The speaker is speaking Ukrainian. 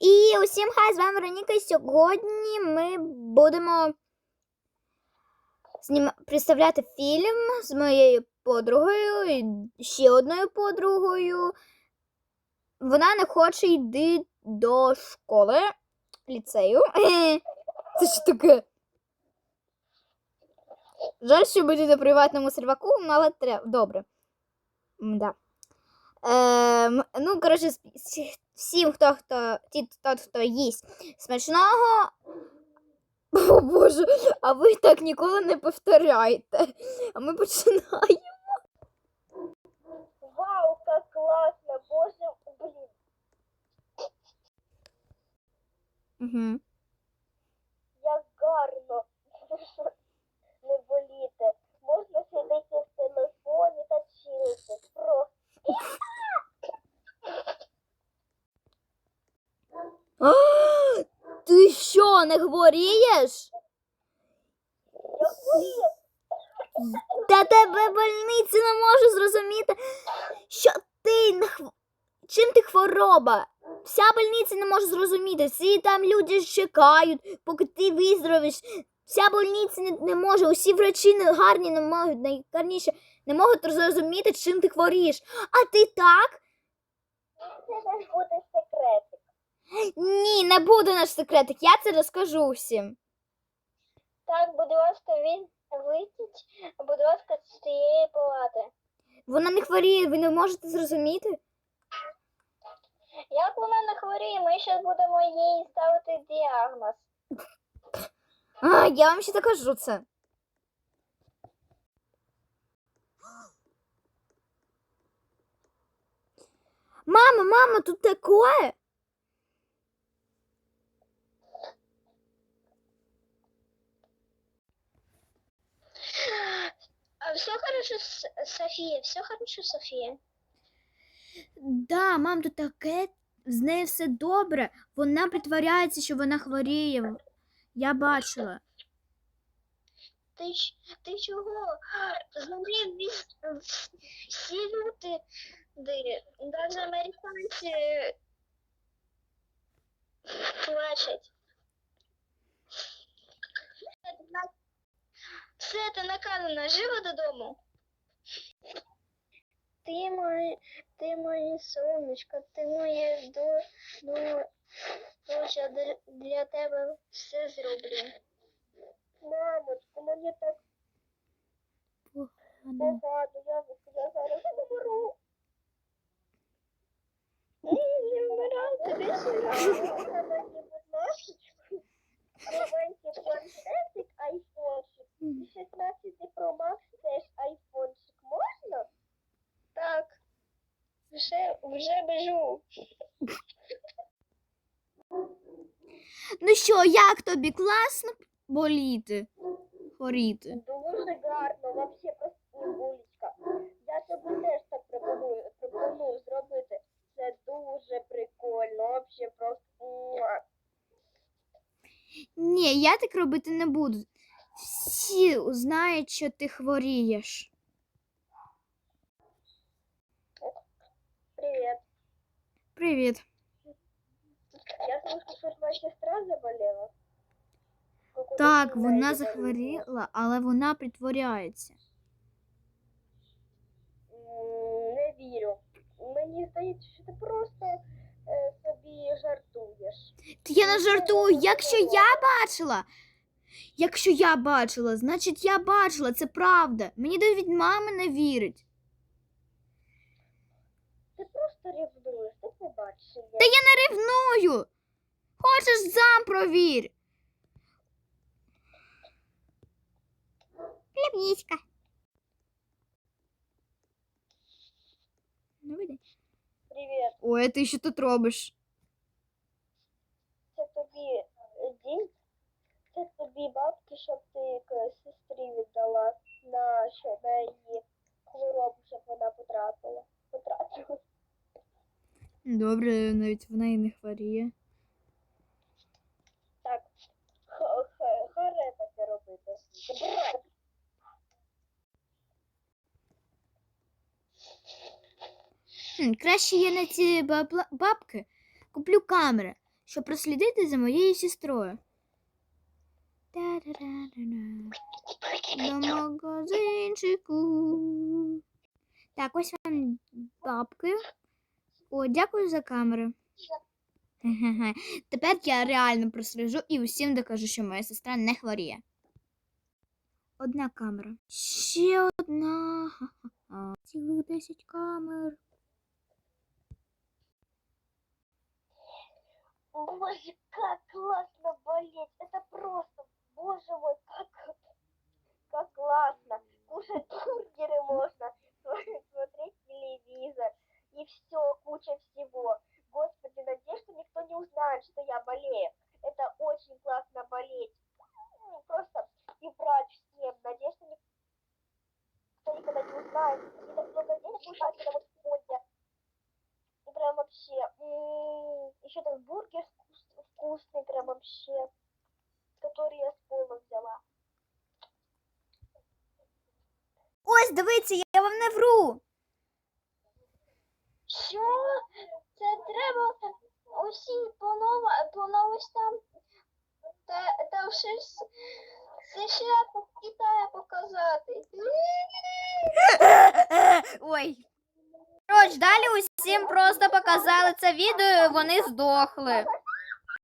І усім хай з вами Вероніка. І Сьогодні ми будемо зніма... представляти фільм з моєю подругою і ще одною подругою. Вона не хоче йти до школи, ліцею. Це що таке? Жаль, що буде на приватному серваку, але треба. Добре. Да. Ем, ну, коротше, всім, хто хто, ті, тот, хто їсть смачного. О Боже, а ви так ніколи не повторяєте. А ми починаємо. Вау, как классно, боже, блин. Угу. як гарно. Не боліти. Можна сидіти в телефоні та чилити. Просто А, ти що, не хворієш? Та тебе больниці не можу зрозуміти, що ти не хв... чим ти хвороба? Вся больниця не може зрозуміти. Всі там люди чекають, поки ти виздоровиш. Вся больниця не, не може, усі врачі не гарні не можуть, найгарніше не можуть зрозуміти, чим ти хворієш. А ти так? Це наш буде секретик. Ні, не буде наш секретик, я це розкажу всім. Так, будь ласка, він вийдіть, будь ласка, з цієї палати. Вона не хворіє, ви не можете зрозуміти? Як вона не хворіє, ми ще будемо їй ставити діагноз. А, я вам ще докажу це. Мама, мама, тут такое? А все хорошо, Софія, все хорошо, Софія. Да, мам, тут таке, з нею все добре. Вона притворяється, що вона хворіє. Я бачила. Ти, ти чого? Взагалі всі люди, навіть американці плачуть. Все, ти на- Все, ти наказана, живо додому. Ти моє, ти моє сонечко, ти моє до, до, доча, для, для тебе все зроблю. Мамочко, мені так погано, я, я зараз умру. Ні, не вмирай, тобі сюди. Мені, будь ласка, новенький планшетик, айфончик. І 16 Pro Max теж айфончик. Можна? Так. Вже, біжу. Ну що, як тобі класно боліти? Хворіти? Дуже гарно, вообще просто булечка. Я тобі теж так пропоную, пропоную зробити. Це дуже прикольно, вообще просто. Ні, я так робити не буду. Всі знають, що ти хворієш. Привіт. Привіт. Я слышу, що твоя сестра заболела. Так, вона захворіла, але вона притворяється. Не вірю. Мені здається, що ти просто е, собі жартуєш. Та я не жартую, якщо я бачила. Якщо я бачила, значить я бачила, це правда. Мені навіть мама не вірить. Ти просто ревнуєш, ти не бачиш. Та я не ревную. Хочеш сам провір. День. Привіт. Ой, а ти що тут робиш? Це тобі е, дім, це тобі бабки, щоб ти сестрі віддала на що на її хворобу, щоб вона потрапила. Добре, навіть вона і не хворіє. Так, х- таке робити. Хм, краще я на ці бабла- бабки куплю камери. щоб прослідити за моєю сестрою. До магазинчику. Так, ось вам бабки. О, дякую за камери. Тепер я реально просліджу і усім докажу, що моя сестра не хворіє. Одна камера. Ще одна. Цілих 10 камер. Боже, как классно болеть! Это просто, боже мой, как, как классно! Кушать бургеры можно, и все, куча всего. Господи, надеюсь, что никто не узнает, что я болею. Это очень классно болеть. Просто и врач всем. Надеюсь, что никто никогда не узнает. И так много денег тратить на вот сегодня. И прям вообще. еще этот бургер вкус- вкусный, прям вообще. Который я с пола взяла. Ось, дивіться, я вам не вру. Усі по нова- по новостям та, та все с- ще та Китая показати. Ой. Коротше, далі усім просто показали це відео, і вони здохли.